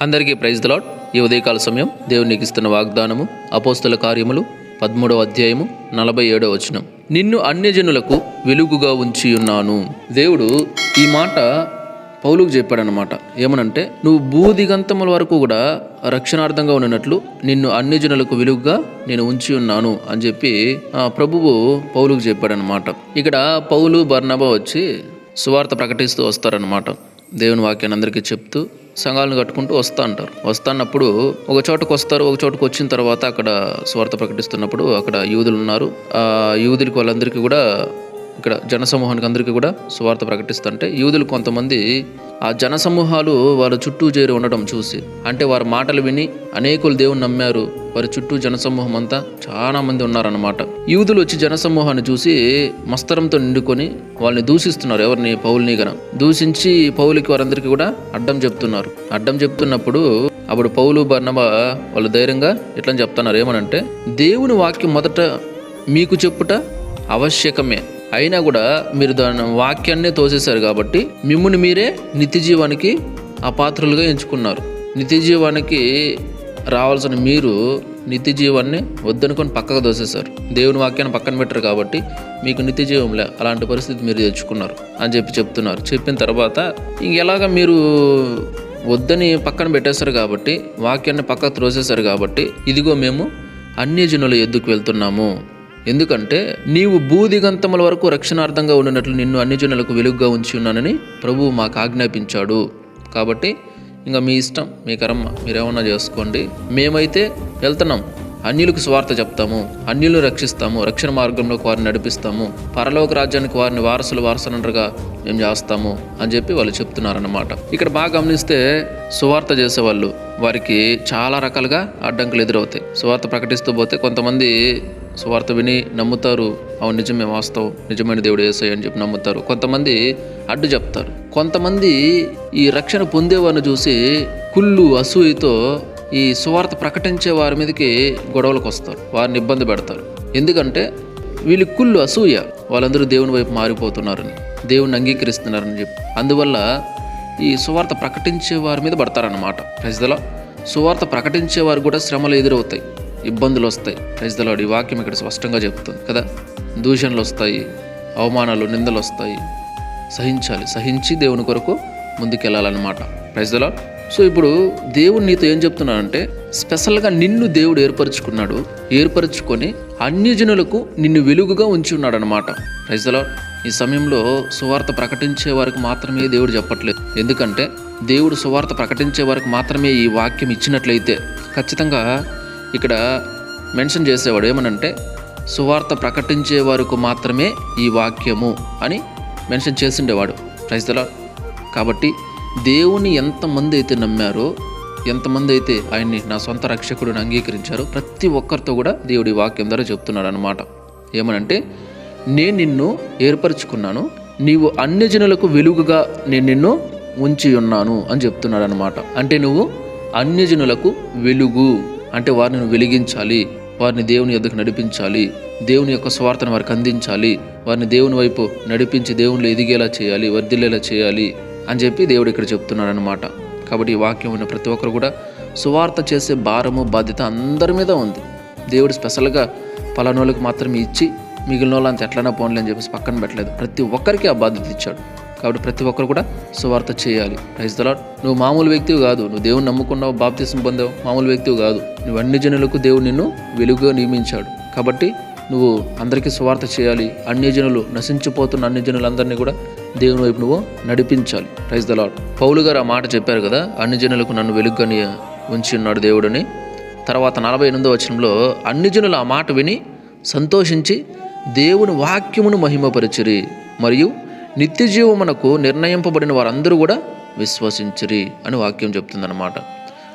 అందరికీ praise the Lord ఈ ఉదయకాల సమయం దేవునికి ఇస్తున్న వాగ్దానము అపోస్తుల కార్యములు పదమూడవ అధ్యాయము నలభై ఏడవ వచనం. నిన్ను అన్యజనులకు వెలుగుగా ఉంచి ఉన్నాను దేవుడు ఈ మాట పౌలుకు చెప్పాడనమాట ఏమనంటే నువ్వు భూదిగంతముల వరకు కూడా రక్షణార్థంగా ఉన్నట్లు నిన్ను అన్యజనులకు వెలుగుగా నేను ఉంచి ఉన్నాను అని చెప్పి ప్రభువు పౌలుకు చెప్పాడనమాట ఇక్కడ పౌలు బర్నబా వచ్చి సువార్త ప్రకటిస్తూ వస్తారనమాట దేవుని వాక్యాన్ని అందరికీ చెప్తూ సంఘాలను కట్టుకుంటూ వస్తా అంటారు. వస్తాన్నప్పుడు ఒక చోటకు వస్తారు ఒక చోటకు వచ్చిన తర్వాత అక్కడ స్వార్థ ప్రకటిస్తున్నప్పుడు అక్కడ యూదులు ఉన్నారు. ఆ యూదులకు వాళ్ళందరికీ కూడా ఇక్కడ జనసమూహానికి అందరికీ కూడా స్వార్థ ప్రకటిస్తుంటే యూదులు కొంతమంది ఆ జనసమూహాలు వాళ్ళ చుట్టూ చేరి ఉండటం చూసి అంటే వారి మాటలు విని అనేకులు దేవుని నమ్మారు. వారి చుట్టూ జనసమూహం అంతా చాలా మంది ఉన్నారన్నమాట. యూదులు వచ్చి జనసమూహాన్ని చూసి మస్తరంతో నిండుకొని వాళ్ళని దూషిస్తున్నారు ఎవరిని? పౌల్ని గన. దూషించి పౌలికి వారందరికీ కూడా అడ్డం చెప్తున్నారు. అడ్డం చెప్తున్నప్పుడు అప్పుడు పౌలు బర్ణబ వాళ్ళు ధైర్యంగా ఇట్లా చెప్తున్నారు? ఏమనంటే దేవుని వాక్యం మొదట మీకు చెప్పుట ఆవశ్యకమే. అయినా కూడా మీరు దాని వాక్యాన్నే తోసేశారు కాబట్టి మిమ్మల్ని మీరే నిత్య జీవానికి అపాత్రులుగా ఎంచుకున్నారు. నిత్య జీవానికి రావాల్సిన మీరు నిత్య జీవాన్ని వద్దనుకొని పక్కకు దోసేశారు దేవుని వాక్యాన్ని పక్కన పెట్టరు కాబట్టి మీకు నిత్య జీవంలే అలాంటి పరిస్థితి మీరు తెచ్చుకున్నారు అని చెప్పి చెప్తున్నారు. చెప్పిన తర్వాత ఇంకెలాగా మీరు వద్దని పక్కన పెట్టేశారు కాబట్టి వాక్యాన్ని పక్కకు త్రోసేశారు కాబట్టి ఇదిగో మేము అన్యజనుల ఎద్దుకు వెళ్తున్నాము. ఎందుకంటే నీవు భూదిగంతముల వరకు రక్షణార్థంగా ఉండినట్లు నిన్ను అన్ని జనులకు వెలుగుగా ఉంచి ఉన్నానని ప్రభువు మాకు ఆజ్ఞాపించాడు. కాబట్టి ఇంకా మీ ఇష్టం మీ కర్మ మీరేమన్నా చేసుకోండి. మేమైతే వెళ్తున్నాం. అన్యులకు స్వార్థ చెప్తాము. అన్యులను రక్షిస్తాము. రక్షణ మార్గంలోకి వారిని నడిపిస్తాము. పరలోక రాజ్యానికి వారిని వారసులు వారసులంటరుగా మేము చేస్తాము అని చెప్పి వాళ్ళు చెప్తున్నారన్నమాట. ఇక్కడ బాగా గమనిస్తే సువార్త చేసేవాళ్ళు వారికి చాలా రకాలుగా అడ్డంకులు ఎదురవుతాయి. సువార్త ప్రకటిస్తూ పోతే కొంతమంది సువార్త విని నమ్ముతారు అవును నిజమే వాస్తవం నిజమైన దేవుడు వేసాయి అని చెప్పి నమ్ముతారు. కొంతమంది అడ్డు చెప్తారు. కొంతమంది ఈ రక్షణ పొందేవారిని చూసి కుళ్ళు అసూయతో ఈ సువార్త ప్రకటించే వారి మీదకి గొడవలకు వస్తారు వారిని ఇబ్బంది పెడతారు. ఎందుకంటే వీళ్ళు కుళ్ళు అసూయ వాళ్ళందరూ దేవుని వైపు మారిపోతున్నారని దేవుని అంగీకరిస్తున్నారని చెప్పి. అందువల్ల ఈ సువార్త ప్రకటించే వారి మీద పడతారన్నమాట. ప్రజల సువార్త ప్రకటించే వారు కూడా శ్రమలు ఎదురవుతాయి. ఇబ్బందులు వస్తాయి. ప్రజలాడు ఈ వాక్యం ఇక్కడ స్పష్టంగా చెప్తుంది కదా. దూషణలు వస్తాయి. అవమానాలు నిందలు వస్తాయి. సహించాలి. సహించి దేవుని కొరకు ముందుకెళ్ళాలన్నమాట. ప్రజల సో ఇప్పుడు దేవుడు నీతో ఏం చెప్తున్నాడంటే స్పెషల్గా నిన్ను దేవుడు ఏర్పరచుకున్నాడు. ఏర్పరచుకొని అన్యజనులకు నిన్ను వెలుగుగా ఉంచి ఉన్నాడనమాట ప్రజల ఈ సమయంలో సువార్త ప్రకటించే వారికి మాత్రమే దేవుడు చెప్పట్లేదు. ఎందుకంటే దేవుడు సువార్త ప్రకటించే వారికి మాత్రమే ఈ వాక్యం ఇచ్చినట్లయితే ఖచ్చితంగా ఇక్కడ మెన్షన్ చేసేవాడు ఏమనంటే సువార్త ప్రకటించే వారికి మాత్రమే ఈ వాక్యము అని మెన్షన్ చేసిండేవాడు. రైతుల కాబట్టి దేవుని ఎంతమంది అయితే నమ్మారో ఎంతమంది అయితే ఆయన్ని నా సొంత రక్షకుడిని అంగీకరించారో ప్రతి ఒక్కరితో కూడా దేవుడి ఈ వాక్యం ద్వారా చెప్తున్నాడు అనమాట ఏమనంటే నేను నిన్ను ఏర్పరచుకున్నాను. నీవు అన్ని జనులకు వెలుగుగా నేను నిన్ను ఉంచి ఉన్నాను అని చెప్తున్నాడు అనమాట అంటే నువ్వు అన్యజనులకు వెలుగు. అంటే వారిని వెలిగించాలి. వారిని దేవుని ఎద్దకు నడిపించాలి. దేవుని యొక్క స్వార్థను వారికి అందించాలి. వారిని దేవుని వైపు నడిపించి దేవునిలో ఎదిగేలా చేయాలి వర్ధిల్లేలా చేయాలి అని చెప్పి దేవుడు ఇక్కడ చెప్తున్నాడు అనమాట కాబట్టి ఈ వాక్యం ఉన్న ప్రతి ఒక్కరు కూడా సువార్త చేసే భారము బాధ్యత అందరి మీద ఉంది. దేవుడు స్పెషల్గా పలానోళ్ళకి మాత్రమే ఇచ్చి మిగిలిన వాళ్ళంత ఎట్లైనా పోన్లే అని చెప్పేసి పక్కన పెట్టలేదు. ప్రతి ఒక్కరికి ఆ బాధ్యత ఇచ్చాడు. కాబట్టి ప్రతి ఒక్కరు కూడా సువార్త చేయాలి. ప్రైజ్ దలాడ్ నువ్వు మామూలు వ్యక్తివి కాదు. నువ్వు దేవుని నమ్ముకున్నావు బాప్తీసం పొందావు మామూలు వ్యక్తివి కాదు. నువ్వు అన్ని జనులకు దేవుడు నిన్ను వెలుగుగా నియమించాడు. కాబట్టి నువ్వు అందరికీ సువార్త చేయాలి. అన్ని జనులు నశించిపోతున్న అన్ని జనులందరినీ కూడా దేవుని వైపు నువ్వు నడిపించాలి. ప్రైజ్ దలాడ్ పౌలు గారు ఆ మాట చెప్పారు కదా అన్ని జనులకు నన్ను వెలుగుగాని ఉంచి ఉన్నాడు దేవుడని. తర్వాత నలభై ఎనిమిదో వచనంలో అన్ని జనులు ఆ మాట విని సంతోషించి దేవుని వాక్యమును మహిమపరిచిరి మరియు నిత్య జీవమునకు నిర్ణయింపబడిన వారందరూ కూడా విశ్వసించిరి అని వాక్యం చెప్తుందన్నమాట.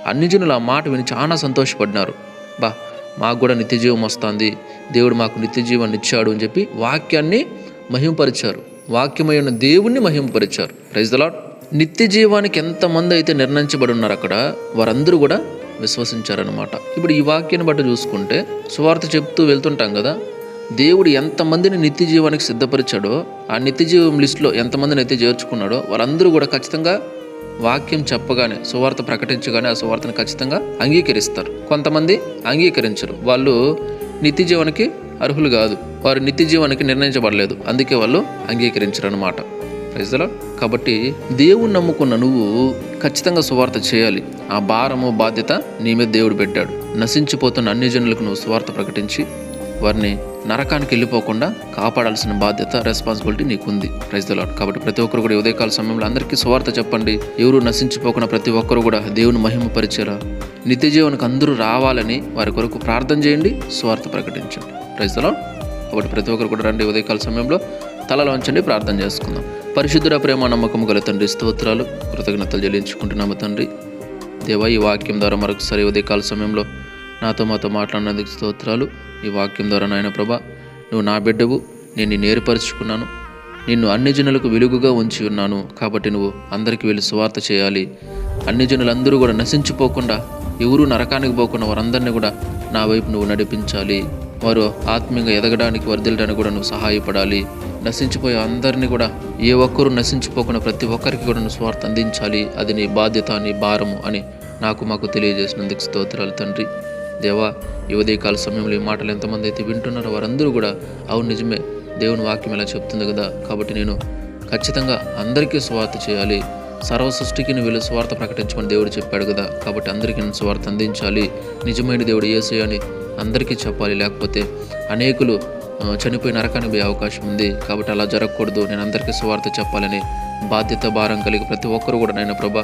అన్ని జనులు ఆ మాట విని చాలా సంతోషపడినారు. బా మాకు కూడా నిత్య జీవం వస్తుంది. దేవుడు మాకు నిత్య జీవాన్ని ఇచ్చాడు అని చెప్పి వాక్యాన్ని మహిమపరిచారు. వాక్యమై ఉన్న దేవుణ్ణి మహిమపరిచారు. ప్రైజ్ ద లాడ్ నిత్య జీవానికి ఎంతమంది అయితే నిర్ణయించబడి ఉన్నారు అక్కడ వారందరూ కూడా విశ్వసించారనమాట ఇప్పుడు ఈ వాక్యాన్ని బట్టి చూసుకుంటే సువార్త చెప్తూ వెళ్తుంటాం కదా దేవుడు ఎంతమందిని నిత్య జీవానికి సిద్ధపరిచాడో ఆ నిత్య జీవం లిస్టులో ఎంతమందిని అయితే చేర్చుకున్నాడో వారందరూ కూడా ఖచ్చితంగా వాక్యం చెప్పగానే సువార్త ప్రకటించగానే ఆ సువార్తను ఖచ్చితంగా అంగీకరిస్తారు. కొంతమంది అంగీకరించరు. వాళ్ళు నిత్య జీవనకి అర్హులు కాదు. వారు నిత్య జీవనకి నిర్ణయించబడలేదు. అందుకే వాళ్ళు అంగీకరించరు అనమాట ప్రజల కాబట్టి దేవుని నమ్ముకున్న నువ్వు ఖచ్చితంగా సువార్త చేయాలి. ఆ భారము బాధ్యత నీ మీద దేవుడు పెట్టాడు. నశించిపోతున్న అన్ని జనులకు నువ్వు సువార్త ప్రకటించి వారిని నరకానికి వెళ్ళిపోకుండా కాపాడాల్సిన బాధ్యత రెస్పాన్సిబిలిటీ నీకుంది. ప్రైజ్ దలాడ్ కాబట్టి ప్రతి ఒక్కరు కూడా ఉదయకాల సమయంలో అందరికీ సువార్త చెప్పండి. ఎవరు నశించిపోకుండా ప్రతి ఒక్కరు కూడా దేవుని మహిమపరిచేలా నిత్య జీవనకు అందరూ రావాలని వారి కొరకు ప్రార్థన చేయండి. సువార్త ప్రకటించండి. ప్రైజ్ దలాడ్ కాబట్టి ప్రతి ఒక్కరు కూడా రండి ఉదయకాల సమయంలో తలలో ఉంచండి ప్రార్థన చేసుకుందాం. పరిశుద్ధుడ ప్రేమ నమ్మకం గల తండ్రి స్తోత్రాలు కృతజ్ఞతలు చెల్లించుకుంటున్నాము తండ్రి. దేవా ఈ వాక్యం ద్వారా మరొకసారి ఉదయకాల సమయంలో నాతో మాతో మాట్లాడినందుకు స్తోత్రాలు. ఈ వాక్యం ద్వారా నాయన ప్రభా నువ్వు నా బిడ్డవు నేను నేర్పరుచుకున్నాను నిన్ను అన్ని జనులకు వెలుగుగా ఉంచి ఉన్నాను. కాబట్టి నువ్వు అందరికీ వెళ్ళి సువార్త చేయాలి. అన్ని జనులందరూ కూడా నశించిపోకుండా ఎవరూ నరకానికి పోకుండా వారందరినీ కూడా నా వైపు నువ్వు నడిపించాలి. వారు ఆత్మీయంగా ఎదగడానికి వర్దిల్లడానికి కూడా నువ్వు సహాయపడాలి. నశించిపోయే అందరినీ కూడా ఏ ఒక్కరూ నశించిపోకుండా ప్రతి ఒక్కరికి కూడా నువ్వు స్వార్థ అందించాలి. అది నీ బాధ్యత నీ భారము అని నాకు మాకు తెలియజేసినందుకు స్తోత్రాలు తండ్రి. దేవా ఈ ఉదయకాల సమయంలో ఈ మాటలు ఎంతమంది అయితే వింటున్నారో వారందరూ కూడా అవును నిజమే దేవుని వాక్యం ఇలా చెప్తుంది కదా. కాబట్టి నేను ఖచ్చితంగా అందరికీ స్వార్థ చేయాలి. సర్వ సృష్టికి నువ్వు స్వార్థ ప్రకటించమని దేవుడు చెప్పాడు కదా. కాబట్టి అందరికీ నేను స్వార్థ అందించాలి. నిజమైన దేవుడు ఏసే అని అందరికీ చెప్పాలి. లేకపోతే అనేకులు ఆ, చనిపోయి నరకానికి పోయే అవకాశం ఉంది. కాబట్టి అలా జరగకూడదు. నేను అందరికీ స్వార్థ చెప్పాలని బాధ్యత భారం కలిగి ప్రతి ఒక్కరు కూడా నేను ప్రభ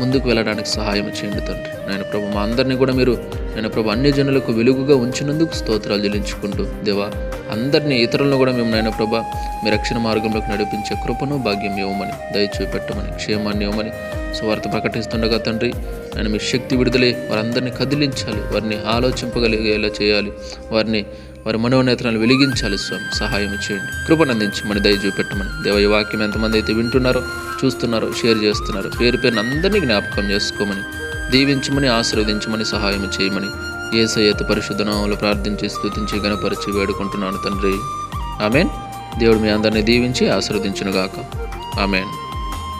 ముందుకు వెళ్ళడానికి సహాయం చేయండి తండ్రి. నాయన ప్రభు మా అందరినీ కూడా మీరు నేను ప్రభు అన్ని జనులకు వెలుగుగా ఉంచినందుకు స్తోత్రాలు చెల్లించుకుంటూ దేవా అందరినీ ఇతరులను కూడా మేము నాయన ప్రభ మీ రక్షణ మార్గంలోకి నడిపించే కృపను భాగ్యం ఇవ్వమని దయచూపెట్టమని క్షేమాన్ని ఇవ్వమని సువార్త ప్రకటిస్తుండగా తండ్రి నేను మీ శక్తి విడుదలై వారందరినీ కదిలించాలి వారిని ఆలోచింపగలిగేలా చేయాలి వారిని వారి మనోనేత్రాలు వెలిగించాలి స్వామి. సహాయం చేయండి. కృపనందించమని దయ చూపెట్టమని. దేవ వాక్యం ఎంతమంది అయితే వింటున్నారో చూస్తున్నారో షేర్ చేస్తున్నారో పేరు పేరున అందరినీ జ్ఞాపకం చేసుకోమని దీవించమని ఆశీర్వదించమని సహాయం చేయమని ఏసయ్యత పరిశుద్ధనామంలో ప్రార్థించి స్థుతించి గణపరిచి వేడుకుంటున్నాను తండ్రి. ఆమెన్. దేవుడు మీ అందరినీ దీవించి ఆశీర్వదించునుగాక. ఆమెన్.